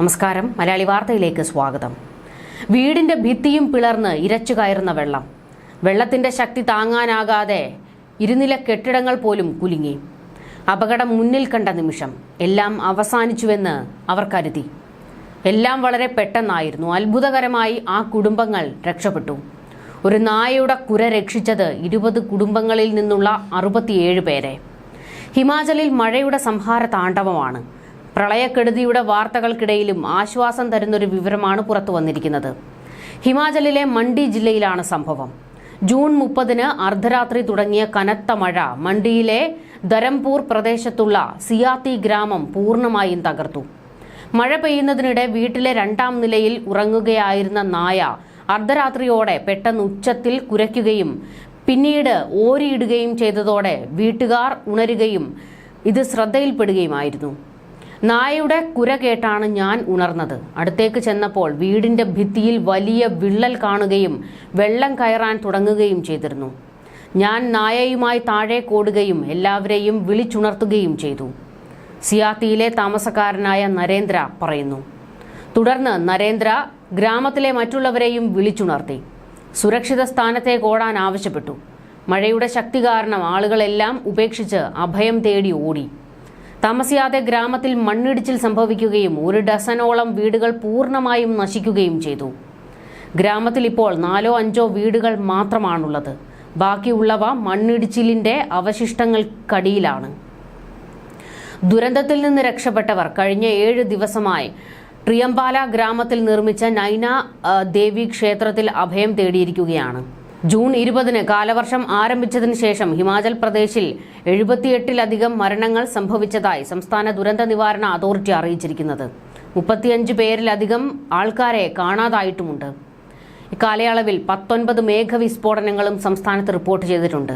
നമസ്കാരം. മലയാളി വാർത്തയിലേക്ക് സ്വാഗതം. വീടിന്റെ ഭിത്തിയും പിളർന്ന് ഇരച്ചു കയറുന്ന വെള്ളം. വെള്ളത്തിന്റെ ശക്തി താങ്ങാനാകാതെ ഇരുനില കെട്ടിടങ്ങൾ പോലും കുലുങ്ങി. അപകടം മുന്നിൽ കണ്ട നിമിഷം എല്ലാം അവസാനിച്ചുവെന്ന് അവർ കരുതി. എല്ലാം വളരെ പെട്ടെന്നായിരുന്നു. അത്ഭുതകരമായി ആ കുടുംബങ്ങൾ രക്ഷപ്പെട്ടു. ഒരു നായയുടെ കുര രക്ഷിച്ചത് ഇരുപത് കുടുംബങ്ങളിൽ നിന്നുള്ള അറുപത്തിയേഴ് പേരെ. ഹിമാചലിൽ മഴയുടെ സംഹാര താണ്ഡവമാണ്. പ്രളയക്കെടുതിയുടെ വാർത്തകൾക്കിടയിലും ആശ്വാസം തരുന്നൊരു വിവരമാണ് പുറത്തു വന്നിരിക്കുന്നത്. ഹിമാചലിലെ മണ്ഡി ജില്ലയിലാണ് സംഭവം. ജൂൺ മുപ്പതിന് അർദ്ധരാത്രി തുടങ്ങിയ കനത്ത മഴ മണ്ഡിയിലെ ധരംപൂർ പ്രദേശത്തുള്ള സിയാത്തി ഗ്രാമം പൂർണമായും തകർത്തു. മഴ പെയ്യുന്നതിനിടെ വീട്ടിലെ രണ്ടാം നിലയിൽ ഉറങ്ങുകയായിരുന്ന നായ അർദ്ധരാത്രിയോടെ പെട്ടെന്ന് ഉച്ചത്തിൽ കുരയ്ക്കുകയും പിന്നീട് ഓരിയിടുകയും ചെയ്തതോടെ വീട്ടുകാർ ഉണരുകയും ഇത് ശ്രദ്ധയിൽപ്പെടുകയുമായിരുന്നു. നായയുടെ കുര കേട്ടാണ് ഞാൻ ഉണർന്നത്. അടുത്തേക്ക് ചെന്നപ്പോൾ വീടിന്റെ ഭിത്തിയിൽ വലിയ വിള്ളൽ കാണുകയും വെള്ളം കയറാൻ തുടങ്ങുകയും ചെയ്തിരുന്നു. ഞാൻ നായയുമായി താഴെ കോടുകയും എല്ലാവരെയും വിളിച്ചുണർത്തുകയും ചെയ്തു. സിയാത്തിയിലെ താമസക്കാരനായ നരേന്ദ്ര പറയുന്നു. തുടർന്ന് നരേന്ദ്ര ഗ്രാമത്തിലെ മറ്റുള്ളവരെയും വിളിച്ചുണർത്തി. സുരക്ഷിത സ്ഥാനത്തേക്ക് ഓടാൻ ആവശ്യപ്പെട്ടു. മഴയുടെ ശക്തി കാരണം ആളുകളെല്ലാം ഉപേക്ഷിച്ച് അഭയം തേടി ഓടി. താമസിയാതെ ഗ്രാമത്തിൽ മണ്ണിടിച്ചിൽ സംഭവിക്കുകയും ഒരു ഡസനോളം വീടുകൾ പൂർണമായും നശിക്കുകയും ചെയ്തു. ഗ്രാമത്തിൽ ഇപ്പോൾ നാലോ അഞ്ചോ വീടുകൾ മാത്രമാണുള്ളത്. ബാക്കിയുള്ളവ മണ്ണിടിച്ചിലിന്റെ അവശിഷ്ടങ്ങൾക്കടിയിലാണ്. ദുരന്തത്തിൽ നിന്ന് രക്ഷപ്പെട്ടവർ കഴിഞ്ഞ ഏഴ് ദിവസമായി ട്രിയമ്പാല ഗ്രാമത്തിൽ നിർമ്മിച്ച നൈന ദേവി ക്ഷേത്രത്തിൽ അഭയം തേടിയിരിക്കുകയാണ്. ജൂൺ ഇരുപതിന് കാലവർഷം ആരംഭിച്ചതിന് ശേഷം ഹിമാചൽ പ്രദേശിൽ എഴുപത്തിയെട്ടിലധികം മരണങ്ങൾ സംഭവിച്ചതായി സംസ്ഥാന ദുരന്ത നിവാരണ അതോറിറ്റി അറിയിച്ചിരിക്കുന്നത്. മുപ്പത്തിയഞ്ച് പേരിലധികം ആൾക്കാരെ കാണാതായിട്ടുമുണ്ട്. ഇക്കാലയളവിൽ പത്തൊൻപത് മേഘവിസ്ഫോടനങ്ങളും സംസ്ഥാനത്ത് റിപ്പോർട്ട് ചെയ്തിട്ടുണ്ട്.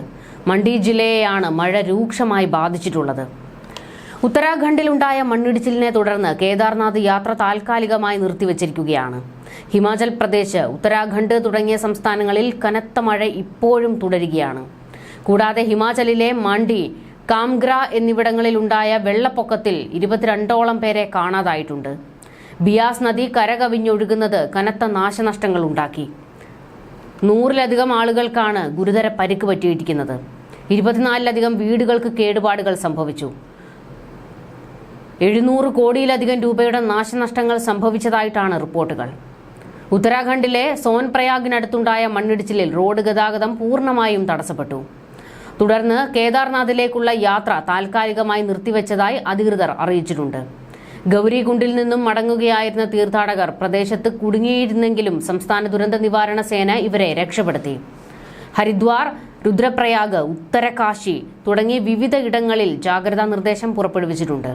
മണ്ഡി ജില്ലയെയാണ് മഴ രൂക്ഷമായി ബാധിച്ചിട്ടുള്ളത്. ഉത്തരാഖണ്ഡിലുണ്ടായ മണ്ണിടിച്ചിലിനെ തുടർന്ന് കേദാർനാഥ് യാത്ര താൽക്കാലികമായി നിർത്തിവച്ചിരിക്കുകയാണ്. ഹിമാചൽ പ്രദേശ് ഉത്തരാഖണ്ഡ് തുടങ്ങിയ സംസ്ഥാനങ്ങളിൽ കനത്ത മഴ ഇപ്പോഴും തുടരുകയാണ്. കൂടാതെ ഹിമാചലിലെ മാണ്ഡി കാംഗ്ര എന്നിവിടങ്ങളിലുണ്ടായ വെള്ളപ്പൊക്കത്തിൽ ഇരുപത്തിരണ്ടോളം പേരെ കാണാതായിട്ടുണ്ട്. ബിയാസ് നദി കരകവിഞ്ഞൊഴുകുന്നത് കനത്ത നാശനഷ്ടങ്ങൾ ഉണ്ടാക്കി. നൂറിലധികം ആളുകൾക്കാണ് ഗുരുതര പരിക്ക് പറ്റിയിരിക്കുന്നത്. ഇരുപത്തിനാലിലധികം വീടുകൾക്ക് കേടുപാടുകൾ സംഭവിച്ചു. എഴുന്നൂറ് കോടിയിലധികം രൂപയുടെ നാശനഷ്ടങ്ങൾ സംഭവിച്ചതായിട്ടാണ് റിപ്പോർട്ടുകൾ. ഉത്തരാഖണ്ഡിലെ സോൻപ്രയാഗിനടുത്തുണ്ടായ മണ്ണിടിച്ചിലിൽ റോഡ് ഗതാഗതം പൂർണമായും തടസ്സപ്പെട്ടു. തുടർന്ന് കേദാർനാഥിലേക്കുള്ള യാത്ര താൽക്കാലികമായി നിർത്തിവെച്ചതായി അധികൃതർ അറിയിച്ചിട്ടുണ്ട്. ഗൗരികുണ്ടിൽ നിന്നും മടങ്ങുകയായിരുന്ന തീർത്ഥാടകർ പ്രദേശത്ത് കുടുങ്ങിയിരുന്നെങ്കിലും സംസ്ഥാന ദുരന്ത നിവാരണ സേന ഇവരെ രക്ഷപ്പെടുത്തി. ഹരിദ്വാർ രുദ്രപ്രയാഗ് ഉത്തരകാശി തുടങ്ങി വിവിധ ഇടങ്ങളിൽ ജാഗ്രതാ നിർദ്ദേശം പുറപ്പെടുവിച്ചിട്ടുണ്ട്.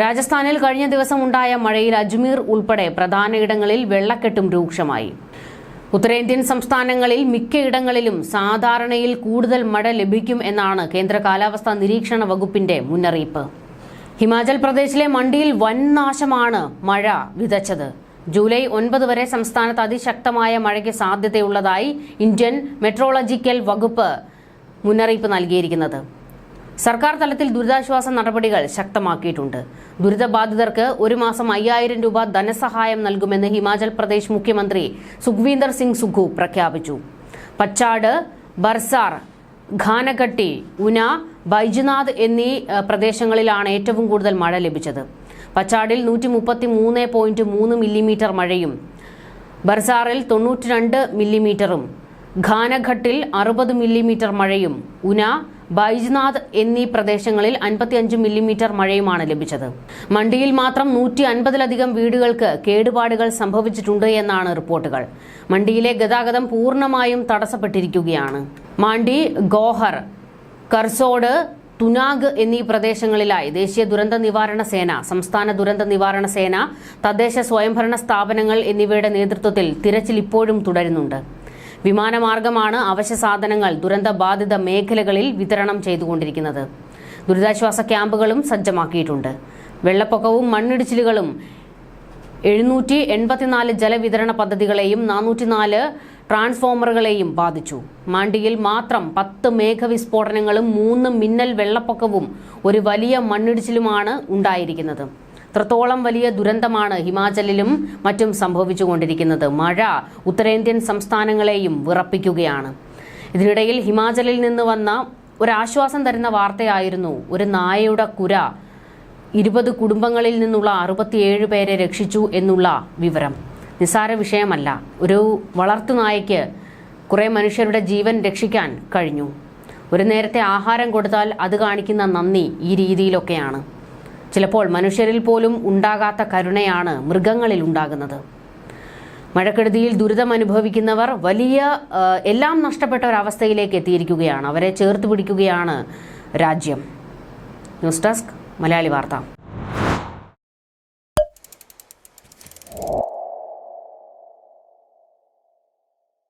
രാജസ്ഥാനിൽ കഴിഞ്ഞ ദിവസം ഉണ്ടായ മഴയിൽ അജ്മീർ ഉൾപ്പെടെ പ്രധാനയിടങ്ങളിൽ വെള്ളക്കെട്ടും രൂക്ഷമായി. ഉത്തരേന്ത്യൻ സംസ്ഥാനങ്ങളിൽ മിക്കയിടങ്ങളിലും സാധാരണയിൽ കൂടുതൽ മഴ ലഭിക്കും എന്നാണ് കേന്ദ്ര കാലാവസ്ഥാ നിരീക്ഷണ വകുപ്പിന്റെ മുന്നറിയിപ്പ്. ഹിമാചൽ പ്രദേശിലെ മണ്ടിയിൽ വൻ നാശമാണ് മഴ വിതച്ചത്. ജൂലൈ ഒൻപത് വരെ സംസ്ഥാനത്ത് അതിശക്തമായ മഴയ്ക്ക് സാധ്യതയുള്ളതായി ഇന്ത്യൻ മെട്രോളജിക്കൽ വകുപ്പ് മുന്നറിയിപ്പ് നൽകിയിരിക്കുന്നത്. സർക്കാർ തലത്തിൽ ദുരിതാശ്വാസ നടപടികൾ ശക്തമാക്കിയിട്ടുണ്ട്. ദുരിതബാധിതർക്ക് ഒരു മാസം അയ്യായിരം രൂപ ധനസഹായം നൽകുമെന്ന് ഹിമാചൽ പ്രദേശ് മുഖ്യമന്ത്രി സുഖ്വീന്ദർ സിംഗ് സുഖു പ്രഖ്യാപിച്ചു. പച്ചാട് ബർസാർ ഖാനഘട്ടി ഉന ബൈജുനാഥ് എന്നീ പ്രദേശങ്ങളിലാണ് ഏറ്റവും കൂടുതൽ മഴ ലഭിച്ചത്. പച്ചാടിൽ നൂറ്റി മുപ്പത്തി മൂന്ന് പോയിന്റ് മൂന്ന് മില്ലിമീറ്റർ മഴയും ബർസാറിൽ തൊണ്ണൂറ്റി രണ്ട് മില്ലിമീറ്ററും ഖാനഘട്ടിൽ അറുപത് മില്ലിമീറ്റർ മഴയും ഉന ബൈജ്നാഥ് എന്നീ പ്രദേശങ്ങളിൽ അൻപത്തിയഞ്ച് മില്ലിമീറ്റർ മഴയുമാണ് ലഭിച്ചത്. മണ്ടിയിൽ മാത്രം നൂറ്റി അൻപതിലധികം വീടുകൾക്ക് കേടുപാടുകൾ സംഭവിച്ചിട്ടുണ്ട് എന്നാണ് റിപ്പോർട്ടുകൾ. മണ്ടിയിലെ ഗതാഗതം പൂർണമായും തടസ്സപ്പെട്ടിരിക്കുകയാണ്. മാണ്ടി ഗോഹർ കർസോഡ് തുനാഗ് എന്നീ പ്രദേശങ്ങളിലായി ദേശീയ ദുരന്ത നിവാരണ സേന സംസ്ഥാന ദുരന്ത നിവാരണ സേന തദ്ദേശ സ്വയംഭരണ സ്ഥാപനങ്ങൾ എന്നിവയുടെ നേതൃത്വത്തിൽ തിരച്ചിൽ ഇപ്പോഴും തുടരുന്നുണ്ട്. വിമാനമാർഗമാണ് അവശ്യ സാധനങ്ങൾ ദുരന്തബാധിത മേഖലകളിൽ വിതരണം ചെയ്തുകൊണ്ടിരിക്കുന്നത്. ദുരിതാശ്വാസ ക്യാമ്പുകളും സജ്ജമാക്കിയിട്ടുണ്ട്. വെള്ളപ്പൊക്കവും മണ്ണിടിച്ചിലുകളും എഴുന്നൂറ്റി എൺപത്തിനാല് ജലവിതരണ പദ്ധതികളെയും നാനൂറ്റിനാല് ട്രാൻസ്ഫോമറുകളെയും ബാധിച്ചു. മാണ്ടിയിൽ മാത്രം പത്ത് മേഘവിസ്ഫോടനങ്ങളും മൂന്ന് മിന്നൽ വെള്ളപ്പൊക്കവും ഒരു വലിയ മണ്ണിടിച്ചിലുമാണ് ഉണ്ടായിരിക്കുന്നത്. അത്രത്തോളം വലിയ ദുരന്തമാണ് ഹിമാചലിലും മറ്റും സംഭവിച്ചുകൊണ്ടിരിക്കുന്നത്. മഴ ഉത്തരേന്ത്യൻ സംസ്ഥാനങ്ങളെയും വിറപ്പിക്കുകയാണ്. ഇതിനിടയിൽ ഹിമാചലിൽ നിന്ന് വന്ന ഒരാശ്വാസം തരുന്ന വാർത്തയായിരുന്നു. ഒരു നായയുടെ കുര ഇരുപത് കുടുംബങ്ങളിൽ നിന്നുള്ള അറുപത്തിയേഴ് പേരെ രക്ഷിച്ചു എന്നുള്ള വിവരം. നിസ്സാര വിഷയമല്ല. ഒരു വളർത്തു നായയ്ക്ക് കുറേ മനുഷ്യരുടെ ജീവൻ രക്ഷിക്കാൻ കഴിഞ്ഞു. ഒരു നേരത്തെ ആഹാരം കൊടുത്താൽ അത് കാണിക്കുന്ന നന്ദി ഈ രീതിയിലൊക്കെയാണ്. ചിലപ്പോൾ മനുഷ്യരിൽ പോലും ഉണ്ടാകാത്ത കരുണയാണ് മൃഗങ്ങളിൽ ഉണ്ടാകുന്നത്. മഴക്കെടുതിയിൽ ദുരിതം അനുഭവിക്കുന്നവർ വലിയ എല്ലാം നഷ്ടപ്പെട്ട ഒരവസ്ഥയിലേക്ക് എത്തിയിരിക്കുകയാണ്. അവരെ ചേർത്ത് പിടിക്കുകയാണ് രാജ്യം. ന്യൂസ് ഡെസ്ക് മലയാളി വാർത്ത.